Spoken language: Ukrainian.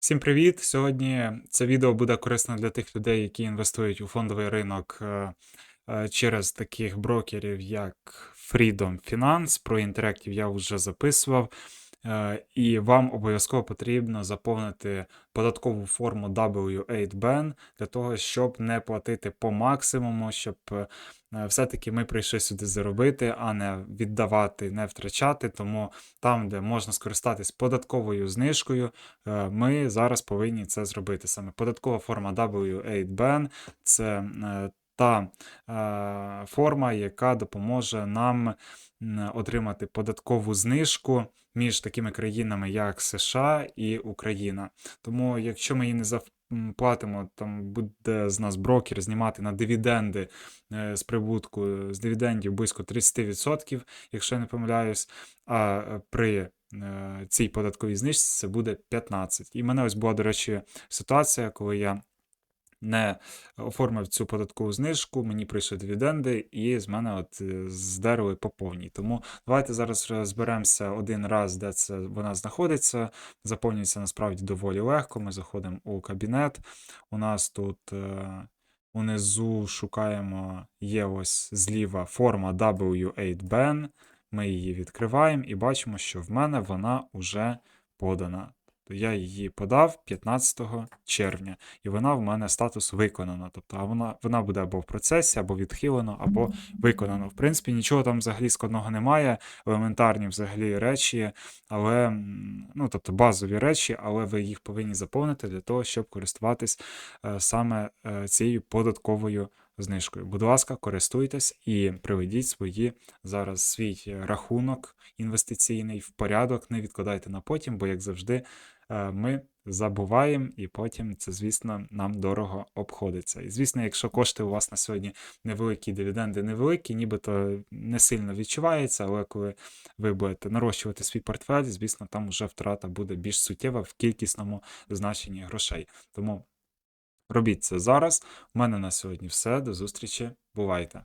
Всім привіт! Сьогодні це відео буде корисно для тих людей, які інвестують у фондовий ринок е, е, через таких брокерів, як Freedom Finance. Про інтерактів я вже записував. Е, І вам обов'язково потрібно заповнити податкову форму W8BAN для того, щоб не платити по максимуму, щоб е, все-таки ми прийшли сюди заробити, а не віддавати, не втрачати. Тому там, де можна скористатись податковою знижкою, е, ми зараз повинні це зробити. Саме податкова форма W8BAN – це та е, форма, яка допоможе нам отримати податкову знижку між такими країнами, як США і Україна. Тому, якщо ми її не заплатимо, там буде з нас брокер знімати на дивіденди е, з прибутку з дивідендів близько 30%, якщо я не помиляюсь. А е, при цій податковій знижці це буде 15%. І в мене ось була, до речі, ситуація, коли я не оформив цю податкову знижку, мені прийшли дивіденди, і з мене от е, здерли по повній. Тому давайте зараз розберемося один раз, де це вона знаходиться. Заповнюється насправді доволі легко. Ми заходимо у кабінет. У нас тут е, унизу шукаємо, є ось зліва форма W8BAN. Ми її відкриваємо і бачимо, що в мене вона вже подана то я її подав 15 червня, і вона в мене статус виконано. Тобто вона вона буде або в процесі, або відхилено, або виконано. В принципі, нічого там взагалі складного немає. Елементарні взагалі речі, але ну, тобто базові речі, але ви їх повинні заповнити для того, щоб користуватись е, саме е, цією податковою. Знижкою. Будь ласка, користуйтесь і приведіть свої зараз свій рахунок інвестиційний в порядок. Не відкладайте на потім, бо, як завжди, ми забуваємо, і потім це, звісно, нам дорого обходиться. І звісно, якщо кошти у вас на сьогодні невеликі, дивіденди невеликі, нібито не сильно відчувається, але коли ви будете нарощувати свій портфель, звісно, там вже втрата буде більш суттєва в кількісному значенні грошей. Тому робіть це зараз. У мене на сьогодні все. До зустрічі. Бувайте!